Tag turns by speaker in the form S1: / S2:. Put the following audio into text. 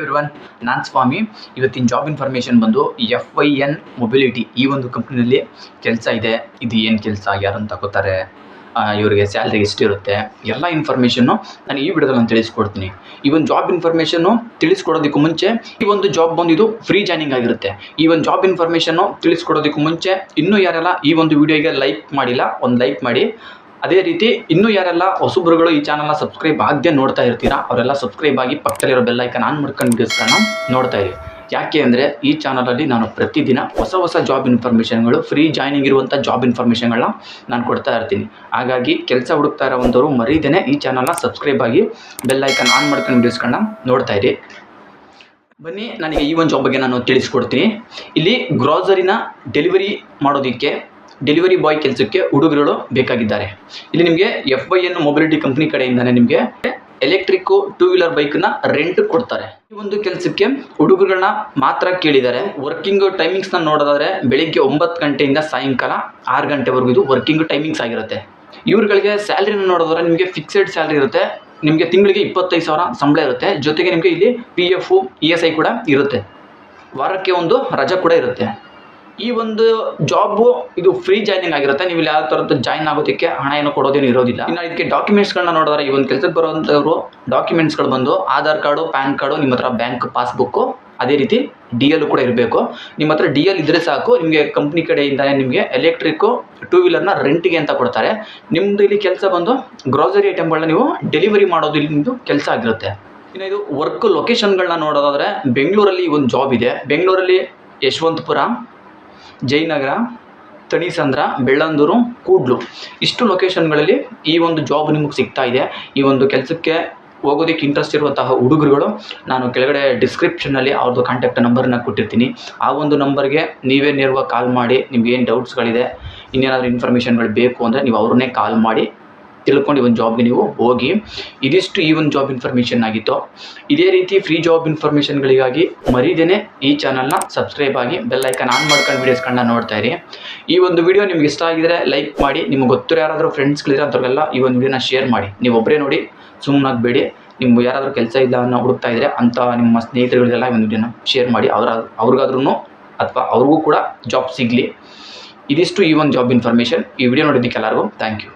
S1: Everyone ನಾನು ಸ್ವಾಮಿ. ಇವತ್ತಿನ job information ಬಂದು ಎಫ್ ವೈ ಎನ್ ಮೊಬಿಲಿಟಿ ಈ ಒಂದು ಕಂಪ್ನಿನಲ್ಲಿ ಕೆಲಸ ಇದೆ. ಇದು ಏನು ಕೆಲಸ ಯಾರನ್ನು ತಗೋತಾರೆ ಇವರಿಗೆ ಸ್ಯಾಲ್ರಿ ಎಷ್ಟಿರುತ್ತೆ? ಎಲ್ಲ ಇನ್ಫಾರ್ಮೇಷನ್ನು ನಾನು ಈ ವಿಡಿಯೋದಲ್ಲಿ ತಿಳಿಸ್ಕೊಡ್ತೀನಿ. ಈ ಒಂದು ಜಾಬ್ ಇನ್ಫಾರ್ಮೇಷನ್ನು ತಿಳಿಸ್ಕೊಡೋದಕ್ಕೂ ಮುಂಚೆ ಈ ಒಂದು ಜಾಬ್ ಬಂದು ಇದು ಫ್ರೀ ಜಾಯ್ನಿಂಗ್ ಆಗಿರುತ್ತೆ. ಈ ಒಂದು ಜಾಬ್ ಇನ್ಫಾರ್ಮೇಷನ್ನು ತಿಳಿಸ್ಕೊಡೋದಕ್ಕೂ ಮುಂಚೆ ಇನ್ನೂ ಯಾರೆಲ್ಲ ಈ ಒಂದು ವಿಡಿಯೋಗೆ ಲೈಕ್ ಮಾಡಿಲ್ಲ, ಒಂದು ಲೈಕ್ ಮಾಡಿ ಅದೇ ರೀತಿ ಇನ್ನೂ ಯಾರೆಲ್ಲ ಹೊಸಬ್ರುಗಳು ಈ ಚಾನಲ್ನ ಸಬ್ಸ್ಕ್ರೈಬ್ ಆಗದೆ ನೋಡ್ತಾ ಇರ್ತೀರಾ, ಅವರೆಲ್ಲ ಸಬ್ಸ್ಕ್ರೈಬ್ ಆಗಿ ಪಕ್ಕದಲ್ಲಿರೋ ಬೆಲ್ ಐಕನ್ ಆನ್ ಮಾಡ್ಕೊಂಡು ವಿಡಿಯೋಸ್ಗಳನ್ನ ನೋಡ್ತಾ ಇರಿ. ಯಾಕೆ ಅಂದರೆ ಈ ಚಾನಲಲ್ಲಿ ನಾನು ಪ್ರತಿದಿನ ಹೊಸ ಹೊಸ ಜಾಬ್ ಇನ್ಫಾರ್ಮೇಷನ್ಗಳು ಫ್ರೀ ಜಾಯ್ನಿಂಗ್ ಇರುವಂಥ ಜಾಬ್ ಇನ್ಫಾರ್ಮೇಷನ್ಗಳನ್ನ ನಾನು ಕೊಡ್ತಾ ಇರ್ತೀನಿ. ಹಾಗಾಗಿ ಕೆಲಸ ಹುಡುಕ್ತಾ ಇರೋವಂಥವ್ರು ಮರೀದೇನೆ ಈ ಚಾನಲ್ನ ಸಬ್ಸ್ಕ್ರೈಬ್ ಆಗಿ ಬೆಲ್ಲೈಕನ್ ಆನ್ ಮಾಡ್ಕೊಂಡು ವಿಡಿಯೋಸ್ಗಳನ್ನ ನೋಡ್ತಾ ಇರಿ. ಬನ್ನಿ, ನನಗೆ ಈ ಒಂದು ಜಾಬ್ ಬಗ್ಗೆ ನಾನು ತಿಳಿಸ್ಕೊಡ್ತೀನಿ. ಇಲ್ಲಿ ಗ್ರೋಸರಿನ ಡೆಲಿವರಿ ಮಾಡೋದಕ್ಕೆ ಡೆಲಿವರಿ ಬಾಯ್ ಕೆಲಸಕ್ಕೆ ಹುಡುಗರುಗಳು ಬೇಕಾಗಿದ್ದಾರೆ. ಇಲ್ಲಿ ನಿಮಗೆ F Y N mobility company ಕಡೆಯಿಂದಾನೆ ನಿಮಗೆ ಎಲೆಕ್ಟ್ರಿಕ್ಕು ಟೂ ವೀಲರ್ ಬೈಕ್ನ ರೆಂಟ್ ಕೊಡ್ತಾರೆ. ಈ ಒಂದು ಕೆಲಸಕ್ಕೆ ಹುಡುಗರುಗಳನ್ನ ಮಾತ್ರ ಕೇಳಿದ್ದಾರೆ. ವರ್ಕಿಂಗ್ ಟೈಮಿಂಗ್ಸ್ನ ನೋಡೋದಾದ್ರೆ ಬೆಳಿಗ್ಗೆ ಒಂಬತ್ತು ಗಂಟೆಯಿಂದ ಸಾಯಂಕಾಲ ಆರು ಗಂಟೆವರೆಗೂ ಇದು ವರ್ಕಿಂಗ್ ಟೈಮಿಂಗ್ಸ್ ಆಗಿರುತ್ತೆ. ಇವ್ರುಗಳಿಗೆ ಸ್ಯಾಲ್ರಿನ ನೋಡೋದಾದ್ರೆ ನಿಮಗೆ ಫಿಕ್ಸೆಡ್ ಸ್ಯಾಲ್ರಿ ಇರುತ್ತೆ. ನಿಮಗೆ ತಿಂಗಳಿಗೆ ಇಪ್ಪತ್ತೈದು ಸಾವಿರ ಸಂಬಳ ಇರುತ್ತೆ. ಜೊತೆಗೆ ನಿಮಗೆ ಇಲ್ಲಿ ಪಿ ಎಫ್ ಇ ಕೂಡ ಇರುತ್ತೆ. ವಾರಕ್ಕೆ ಒಂದು ರಜೆ ಕೂಡ ಇರುತ್ತೆ. ಈ ಒಂದು ಜಾಬು ಇದು ಫ್ರೀ ಜಾಯ್ನಿಂಗ್ ಆಗಿರುತ್ತೆ. ನೀವು ಇಲ್ಲಿ ಯಾವ ಥರದ್ದು ಜಾಯ್ನ್ ಆಗೋದಕ್ಕೆ ಹಣ ಏನು ಕೊಡೋದೇನು ಇರೋದಿಲ್ಲ. ಇನ್ನು ಇದಕ್ಕೆ ಡಾಕ್ಯುಮೆಂಟ್ಸ್ಗಳನ್ನ ನೋಡಿದ್ರೆ ಈ ಒಂದು ಕೆಲಸಕ್ಕೆ ಬರುವಂಥವ್ರು ಡಾಕ್ಯುಮೆಂಟ್ಸ್ಗಳು ಬಂದು ಆಧಾರ್ ಕಾರ್ಡು, ಪ್ಯಾನ್ ಕಾರ್ಡು, ನಿಮ್ಮ ಹತ್ರ ಬ್ಯಾಂಕ್ ಪಾಸ್ಬುಕ್ಕು ಅದೇ ರೀತಿ ಡಿ ಎಲ್ ಕೂಡ ಇರಬೇಕು. ನಿಮ್ಮ ಹತ್ರ ಡಿ ಎಲ್ ಇದ್ದರೆ ಸಾಕು, ನಿಮಗೆ ಕಂಪ್ನಿ ಕಡೆಯಿಂದಲೇ ನಿಮಗೆ ಎಲೆಕ್ಟ್ರಿಕ್ಕು ಟೂ ವೀಲರ್ನ ರೆಂಟಿಗೆ ಅಂತ ಕೊಡ್ತಾರೆ. ನಿಮ್ಮದು ಇಲ್ಲಿ ಕೆಲಸ ಬಂದು ಗ್ರೋಸರಿ ಐಟಮ್ಗಳನ್ನ ನೀವು ಡೆಲಿವರಿ ಮಾಡೋದು ಇಲ್ಲಿ ನಿಮ್ಮದು ಕೆಲಸ ಆಗಿರುತ್ತೆ. ಇನ್ನು ಇದು ವರ್ಕ್ ಲೊಕೇಶನ್ಗಳನ್ನ ನೋಡೋದಾದರೆ ಬೆಂಗಳೂರಲ್ಲಿ ಒಂದು ಜಾಬ್ ಇದೆ. ಬೆಂಗಳೂರಲ್ಲಿ ಯಶವಂತಪುರ ಜಯನಗರ, ತಣಿಸಂದ್ರ, ಬೆಳ್ಳಂದೂರು, ಕೂಡ್ಲು. ಇಷ್ಟು ಲೊಕೇಶನ್ಗಳಲ್ಲಿ ಈ ಒಂದು ಜಾಬ್ ನಿಮಗೆ ಸಿಗ್ತಾ ಇದೆ. ಈ ಒಂದು ಕೆಲಸಕ್ಕೆ ಹೋಗೋದಕ್ಕೆ ಇಂಟ್ರೆಸ್ಟ್ ಇರುವಂತಹ ಹುಡುಗರುಗಳು, ನಾನು ಕೆಳಗಡೆ ಡಿಸ್ಕ್ರಿಪ್ಷನಲ್ಲಿ ಅವ್ರದ್ದು ಕಾಂಟ್ಯಾಕ್ಟ್ ನಂಬರನ್ನ ಕೊಟ್ಟಿರ್ತೀನಿ. ಆ ಒಂದು ನಂಬರ್ಗೆ ನೀವೇ ನೇರವಾಗಿ ಕಾಲ್ ಮಾಡಿ ನಿಮ್ಗೆ ಏನು ಡೌಟ್ಸ್ಗಳಿದೆ ಇನ್ನೇನಾದರೂ ಇನ್ಫಾರ್ಮೇಷನ್ಗಳು ಬೇಕು ಅಂದರೆ ನೀವು ಅವ್ರನ್ನೇ ಕಾಲ್ ಮಾಡಿ ತಿಳ್ಕೊಂಡು ಈ ಒಂದು ಜಾಬ್ಗೆ ನೀವು ಹೋಗಿ ಇದಿಷ್ಟು ಈ ಒಂದು ಜಾಬ್ ಇನ್ಫಾರ್ಮೇಷನ್ ಆಗಿತ್ತು. ಇದೇ ರೀತಿ ಫ್ರೀ ಜಾಬ್ ಇನ್ಫಾರ್ಮೇಷನ್ಗಳಿಗಾಗಿ ಮರೀದೇನೆ ಈ ಚಾನಲ್ನ ಸಬ್ಸ್ಕ್ರೈಬ್ ಆಗಿ ಬೆಲ್ ಐಕನ್ ಆನ್ ಮಾಡ್ಕೊಂಡು ವೀಡಿಯೋಸ್ಗಳನ್ನ ನೋಡ್ತಾ ಇರಿ. ಈ ಒಂದು ವಿಡಿಯೋ ನಿಮ್ಗೆ ಇಷ್ಟ ಆಗಿದ್ರೆ ಲೈಕ್ ಮಾಡಿ, ನಿಮ್ಗೆ ಗೊತ್ತಿರೋ ಯಾರಾದರೂ ಫ್ರೆಂಡ್ಸ್ಗಳಿದ್ರೆ ಅಂಥವ್ರಿಗೆಲ್ಲ ಈ ಒಂದು ವಿಡಿಯೋನ ಶೇರ್ ಮಾಡಿ. ನೀವು ಒಬ್ಬರೇ ನೋಡಿ ಸುಮ್ಮನಾಗಬೇಡಿ ನಿಮ್ಗೆ ಯಾರಾದರೂ ಕೆಲಸ ಇಲ್ಲ ಅನ್ನೋ ಹುಡುಕ್ತಾ ಇದ್ರೆ ಅಂಥ ನಿಮ್ಮ ಸ್ನೇಹಿತರುಗಳಿಗೆಲ್ಲ ಈ ಒಂದು ವಿಡಿಯೋನ ಶೇರ್ ಮಾಡಿ. ಅವ್ರ ಅವ್ರಿಗಾದ್ರೂ ಅಥವಾ ಅವ್ರಿಗೂ ಕೂಡ ಜಾಬ್ ಸಿಗಲಿ. ಇದಿಷ್ಟು ಈ ಒಂದು ಜಾಬ್ ಇನ್ಫಾರ್ಮೇಷನ್ ಈ ವಿಡಿಯೋ ನೋಡಿದ್ದಕ್ಕೆ ಎಲ್ಲರಿಗೂ ಥ್ಯಾಂಕ್ ಯು